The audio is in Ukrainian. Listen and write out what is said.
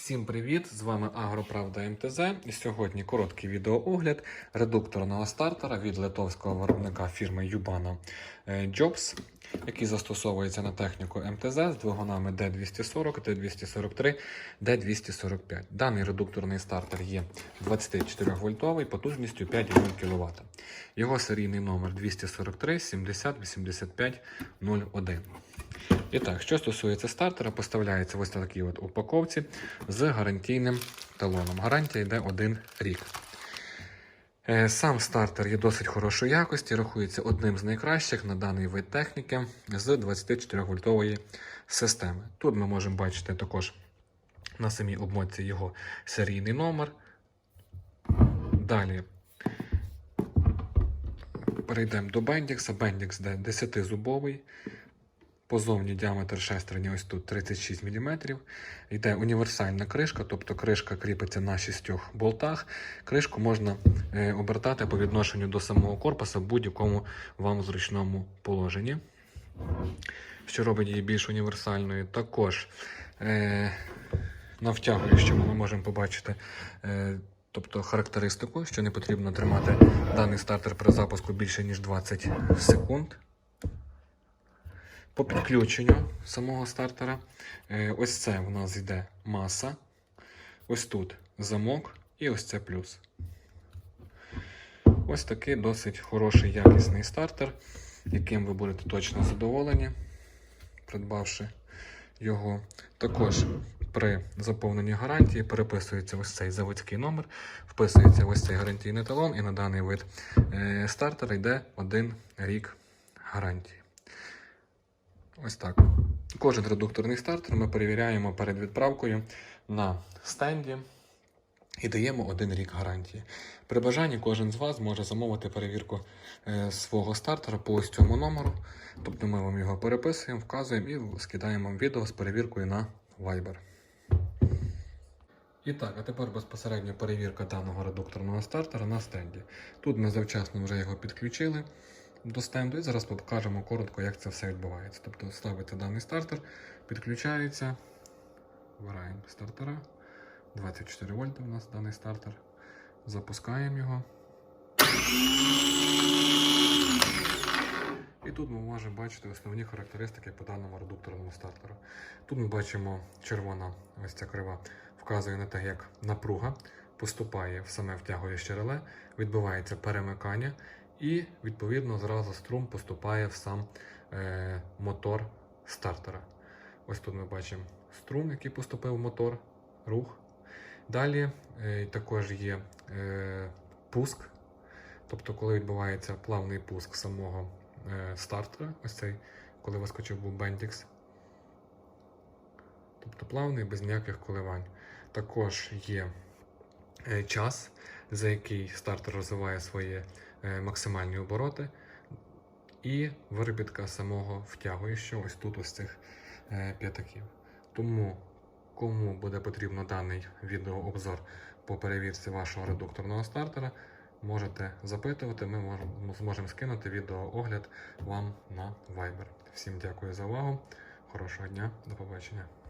Всім привіт! З вами Агроправда МТЗ. І сьогодні короткий відеоогляд редукторного стартера від литовського виробника фірми Yubano е, Jobs, який застосовується на техніку МТЗ з двигунами D240, D243, D245. Даний редукторний стартер є 24 вольтовий потужністю 5,0 кВт. Його серійний номер 243 70 85 01. І так, що стосується стартера, поставляється в ось такій от упаковці з гарантійним талоном. Гарантія йде один рік. Е, Сам стартер є досить хорошої якості, рахується одним з найкращих на даний вид техніки з 24-вольтової системи. Тут ми можемо бачити також на самій обмотці його серійний номер. Далі перейдемо до Bendix. Bendix де 10-зубовий. Позовні діаметр шестерні ось тут 36 мм. Йде універсальна кришка, тобто кришка кріпиться на шістьох болтах. Кришку можна е, обертати по відношенню до самого корпуса в будь-якому вам зручному положенні, що робить її більш універсальною. Також е, на втягуючому ми можемо побачити. Е, Тобто характеристику, що не потрібно тримати даний стартер при запуску більше ніж 20 секунд. По підключенню самого стартера, е, ось це в нас йде маса, ось тут замок і ось це плюс. Ось такий досить хороший якісний стартер, яким ви будете точно задоволені, придбавши його. Також при заповненні гарантії переписується ось цей заводський номер, вписується ось цей гарантійний талон, і на даний вид е, стартера йде один рік гарантії. Ось так. Кожен редукторний стартер ми перевіряємо перед відправкою на стенді і даємо один рік гарантії. При бажанні кожен з вас може замовити перевірку е, свого стартера по ось цьому номеру. Тобто ми вам його переписуємо, вказуємо і скидаємо відео з перевіркою на Viber. І так, а тепер безпосередньо перевірка даного редукторного стартера на стенді. Тут ми завчасно вже його підключили до стенду і зараз покажемо коротко, як це все відбувається. Тобто ставиться даний стартер, підключається, вибираємо стартера. 24 вольта у нас даний стартер. Запускаємо його. І тут ми можемо бачити основні характеристики по даному редукторному стартеру. Тут ми бачимо червона ось ця крива вказує на те, як напруга поступає в саме втягуюче реле, відбувається перемикання, і відповідно зразу струм поступає в сам е, мотор стартера. Ось тут ми бачимо струм, який поступив в мотор, рух. Далі е, також є е, пуск, тобто, коли відбувається плавний пуск самого е, стартера, ось цей, коли вискочив був Bendix. Тобто плавний, без ніяких коливань. Також є е, час, за який стартер розвиває свої е, максимальні обороти, і виробітка самого втягуючого ось тут ось цих е, п'ятаків. Тому, кому буде потрібно даний відеообзор по перевірці вашого редукторного стартера, можете запитувати, ми зможемо скинути відеоогляд вам на Viber. Всім дякую за увагу, хорошого дня, до побачення.